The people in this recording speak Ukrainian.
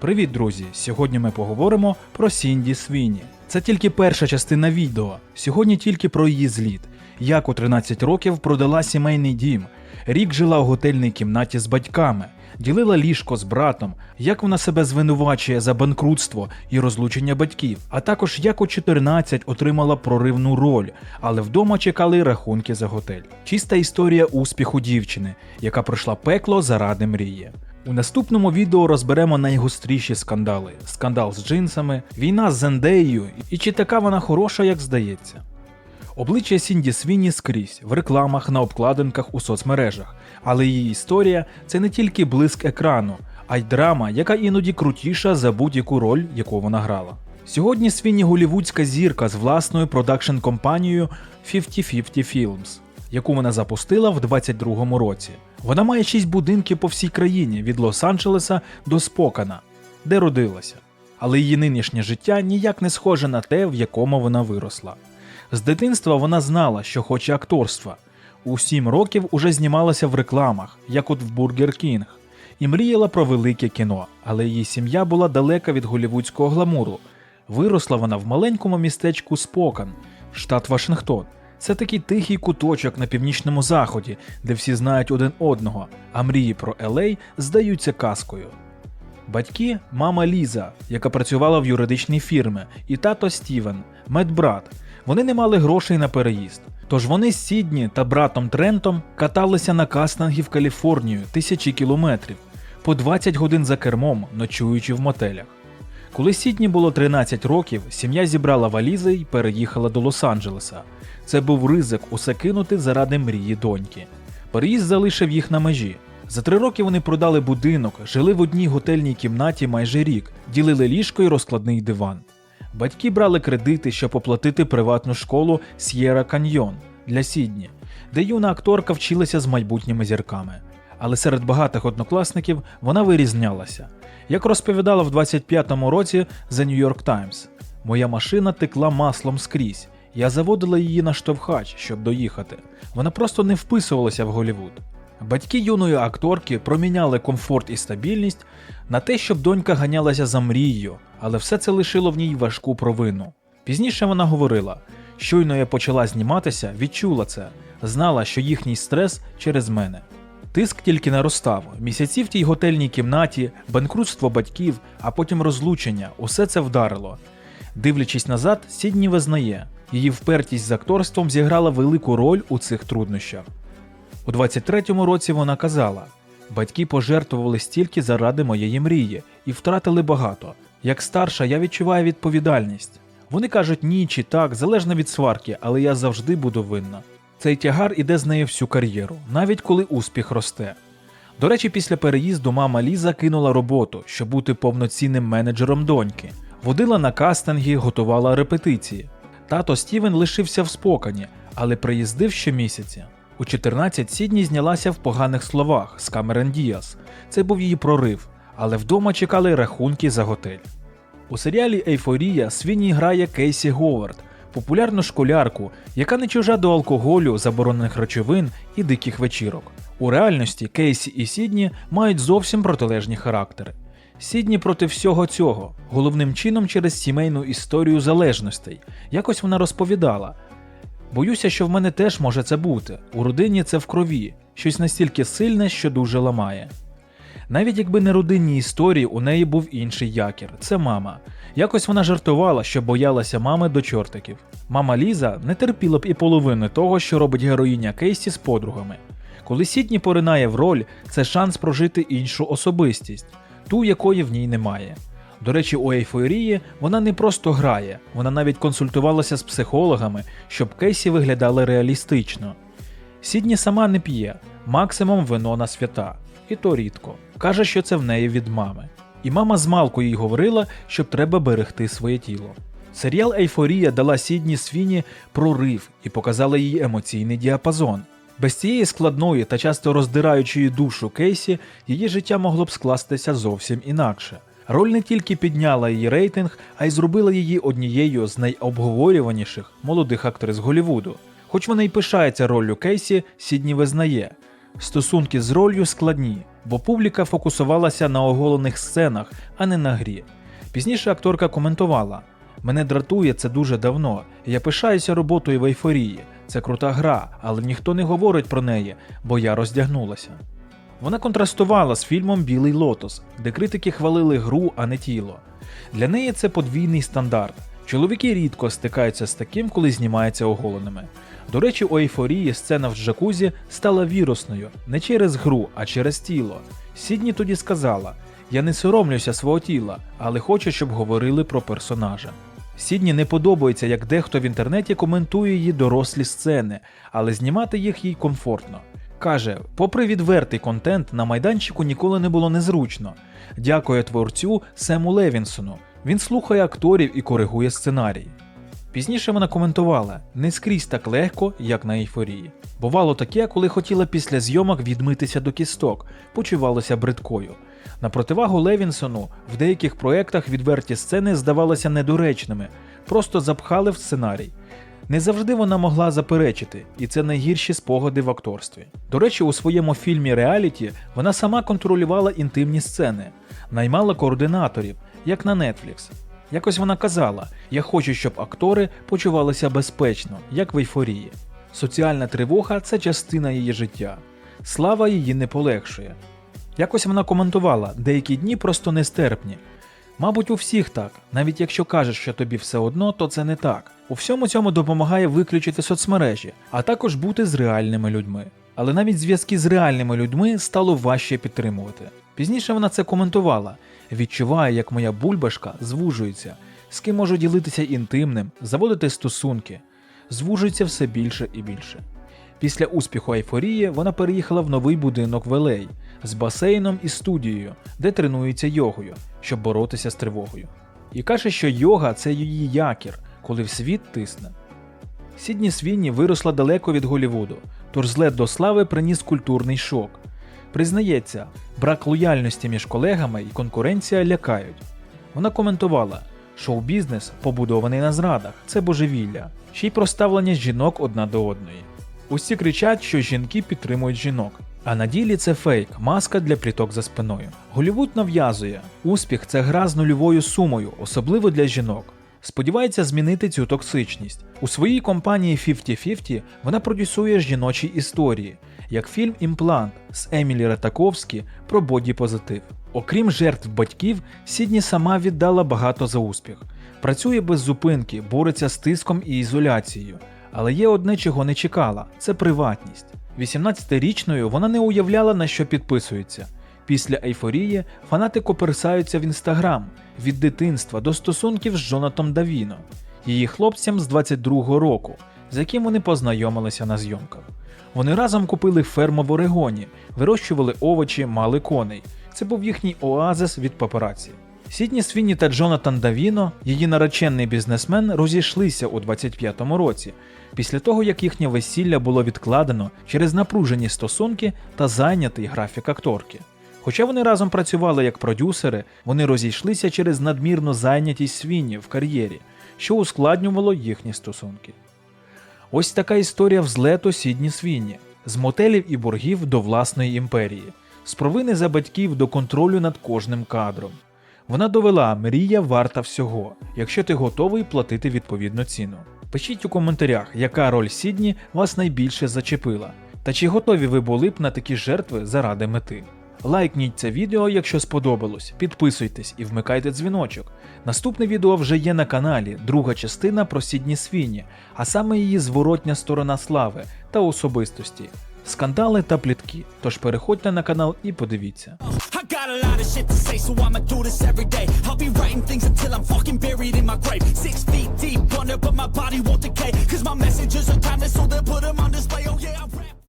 Привіт, друзі! Сьогодні ми поговоримо про Сінді Свіні. Це тільки перша частина відео. Сьогодні тільки про її зліт. Як у 13 років продала сімейний дім, рік жила у готельній кімнаті з батьками, ділила ліжко з братом, як вона себе звинувачує за банкрутство і розлучення батьків, а також як у 14 отримала проривну роль, але вдома чекали рахунки за готель. Чиста історія успіху дівчини, яка пройшла пекло заради мрії. У наступному відео розберемо найгостріші скандали: скандал з джинсами, війна з Зендеєю і чи така вона хороша, як здається. Обличчя Сінді Свіні скрізь в рекламах, на обкладинках у соцмережах, але її історія це не тільки блиск екрану, а й драма, яка іноді крутіша за будь-яку роль, яку вона грала. Сьогодні Свіні голівудська зірка з власною продакшн компанією 50-50 Films, яку вона запустила в 22-му році. Вона має шість будинків по всій країні від Лос-Анджелеса до Спокана, де родилася. Але її нинішнє життя ніяк не схоже на те, в якому вона виросла. З дитинства вона знала, що хоче акторства. У сім років уже знімалася в рекламах, як от в Бургер Кінг, і мріяла про велике кіно, але її сім'я була далека від голівудського гламуру. Виросла вона в маленькому містечку Спокан, штат Вашингтон. Це такий тихий куточок на північному заході, де всі знають один одного, а мрії про Елей здаються казкою. Батьки мама Ліза, яка працювала в юридичній фірмі, і тато Стівен, медбрат. Вони не мали грошей на переїзд. Тож вони з Сідні та братом Трентом каталися на кастинги в Каліфорнію тисячі кілометрів, по 20 годин за кермом, ночуючи в мотелях. Коли Сідні було 13 років, сім'я зібрала валізи і переїхала до Лос-Анджелеса. Це був ризик усе кинути заради мрії доньки. Переїзд залишив їх на межі. За три роки вони продали будинок, жили в одній готельній кімнаті майже рік, ділили ліжко і розкладний диван. Батьки брали кредити, щоб оплатити приватну школу С'єра Каньйон для Сідні, де юна акторка вчилася з майбутніми зірками. Але серед багатих однокласників вона вирізнялася. Як розповідала в 25-му році The New York Times, моя машина текла маслом скрізь. Я заводила її на штовхач, щоб доїхати. Вона просто не вписувалася в Голівуд. Батьки юної акторки проміняли комфорт і стабільність на те, щоб донька ганялася за мрією, але все це лишило в ній важку провину. Пізніше вона говорила: щойно я почала зніматися, відчула це, знала, що їхній стрес через мене. Тиск тільки наростав. Місяці в тій готельній кімнаті, банкрутство батьків, а потім розлучення усе це вдарило. Дивлячись назад, Сідні визнає, її впертість з акторством зіграла велику роль у цих труднощах. У 23-му році вона казала: батьки пожертвували стільки заради моєї мрії і втратили багато. Як старша, я відчуваю відповідальність. Вони кажуть ні чи так, залежно від сварки, але я завжди буду винна. Цей тягар іде з нею всю кар'єру, навіть коли успіх росте. До речі, після переїзду мама Ліза кинула роботу, щоб бути повноцінним менеджером доньки, водила на кастинги, готувала репетиції. Тато Стівен лишився в спокані, але приїздив щомісяця. У 14 Сідні знялася в поганих словах з Камерон Діас. Це був її прорив, але вдома чекали рахунки за готель. У серіалі Ейфорія Свіні грає Кейсі Говард, популярну школярку, яка не чужа до алкоголю, заборонених речовин і диких вечірок. У реальності Кейсі і Сідні мають зовсім протилежні характери. Сідні проти всього цього, головним чином через сімейну історію залежностей. Якось вона розповідала. Боюся, що в мене теж може це бути. У родині це в крові, щось настільки сильне, що дуже ламає. Навіть якби не родинні історії, у неї був інший якір це мама. Якось вона жартувала, що боялася мами до чортиків. Мама Ліза не терпіла б і половини того, що робить героїня Кейсі з подругами. Коли Сідні поринає в роль, це шанс прожити іншу особистість, ту, якої в ній немає. До речі, у ейфорії вона не просто грає, вона навіть консультувалася з психологами, щоб Кейсі виглядали реалістично. Сідні сама не п'є, максимум вино на свята, і то рідко. Каже, що це в неї від мами. І мама з малку їй говорила, щоб треба берегти своє тіло. Серіал Ейфорія дала Сідні Свіні прорив і показала їй емоційний діапазон. Без цієї складної та часто роздираючої душу Кейсі її життя могло б скластися зовсім інакше. Роль не тільки підняла її рейтинг, а й зробила її однією з найобговорюваніших молодих актрис Голівуду. Хоч вона й пишається роллю Кейсі, Сідні визнає. Стосунки з ролью складні, бо публіка фокусувалася на оголених сценах, а не на грі. Пізніше акторка коментувала: Мене дратує це дуже давно. Я пишаюся роботою в ейфорії. Це крута гра, але ніхто не говорить про неї, бо я роздягнулася. Вона контрастувала з фільмом Білий Лотос, де критики хвалили гру, а не тіло. Для неї це подвійний стандарт. Чоловіки рідко стикаються з таким, коли знімаються оголеними. До речі, у ейфорії сцена в джакузі стала вірусною не через гру, а через тіло. Сідні тоді сказала: Я не соромлюся свого тіла, але хочу, щоб говорили про персонажа. Сідні не подобається, як дехто в інтернеті коментує її дорослі сцени, але знімати їх їй комфортно. Каже, попри відвертий контент, на майданчику ніколи не було незручно. Дякує творцю Сему Левінсону. Він слухає акторів і коригує сценарій. Пізніше вона коментувала не скрізь так легко, як на ейфорії. Бувало таке, коли хотіла після зйомок відмитися до кісток, почувалася бридкою. На противагу Левінсону в деяких проєктах відверті сцени здавалися недоречними, просто запхали в сценарій. Не завжди вона могла заперечити, і це найгірші спогади в акторстві. До речі, у своєму фільмі Реаліті вона сама контролювала інтимні сцени, наймала координаторів, як на Netflix. Якось вона казала: Я хочу, щоб актори почувалися безпечно, як в ейфорії. Соціальна тривога це частина її життя. Слава її не полегшує. Якось вона коментувала, деякі дні просто нестерпні. Мабуть, у всіх так, навіть якщо кажеш, що тобі все одно, то це не так. У всьому цьому допомагає виключити соцмережі, а також бути з реальними людьми. Але навіть зв'язки з реальними людьми стало важче підтримувати. Пізніше вона це коментувала: відчуваю, як моя бульбашка звужується, з ким можу ділитися інтимним, заводити стосунки, звужується все більше і більше. Після успіху ейфорії вона переїхала в новий будинок в Елей з басейном і студією, де тренується йогою, щоб боротися з тривогою. І каже, що йога це її якір, коли в світ тисне. Сідні Свінні виросла далеко від Голівуду, тож злет до слави приніс культурний шок. Признається, брак лояльності між колегами і конкуренція лякають. Вона коментувала, шоу-бізнес, побудований на зрадах, це божевілля, ще й проставлення жінок одна до одної. Усі кричать, що жінки підтримують жінок. А на ділі це фейк, маска для пліток за спиною. Голівуд нав'язує, успіх це гра з нульовою сумою, особливо для жінок. Сподівається змінити цю токсичність. У своїй компанії 50-50 вона продюсує жіночі історії, як фільм Імплант з Емілі Ратаковські про боді позитив. Окрім жертв батьків, Сідні сама віддала багато за успіх. Працює без зупинки, бореться з тиском і ізоляцією. Але є одне, чого не чекала це приватність. 18-річною вона не уявляла, на що підписується. Після ейфорії фанати коперсаються в інстаграм від дитинства до стосунків з Джонатом Давіно, її хлопцям з 22-го року, з яким вони познайомилися на зйомках. Вони разом купили ферму в Орегоні, вирощували овочі, мали коней. Це був їхній оазис від папараці. Сідні Свінні та Джонатан Давіно, її наречений бізнесмен, розійшлися у 25-му році, після того як їхнє весілля було відкладено через напружені стосунки та зайнятий графік акторки. Хоча вони разом працювали як продюсери, вони розійшлися через надмірну зайнятість Свінні в кар'єрі, що ускладнювало їхні стосунки. Ось така історія взлету Сідні Свінні з мотелів і боргів до власної імперії, з провини за батьків до контролю над кожним кадром. Вона довела, мрія варта всього, якщо ти готовий платити відповідну ціну. Пишіть у коментарях, яка роль Сідні вас найбільше зачепила, та чи готові ви були б на такі жертви заради мети. Лайкніть це відео, якщо сподобалось, підписуйтесь і вмикайте дзвіночок. Наступне відео вже є на каналі, друга частина про Сідні Свіні, а саме її зворотня сторона слави та особистості, скандали та плітки. Тож переходьте на канал і подивіться. Got a lot of shit to say, so I'ma do this every day. I'll be writing things until I'm fucking buried in my grave. Six feet deep under, but my body won't decay. Cause my messages are timeless, so they'll put them on display.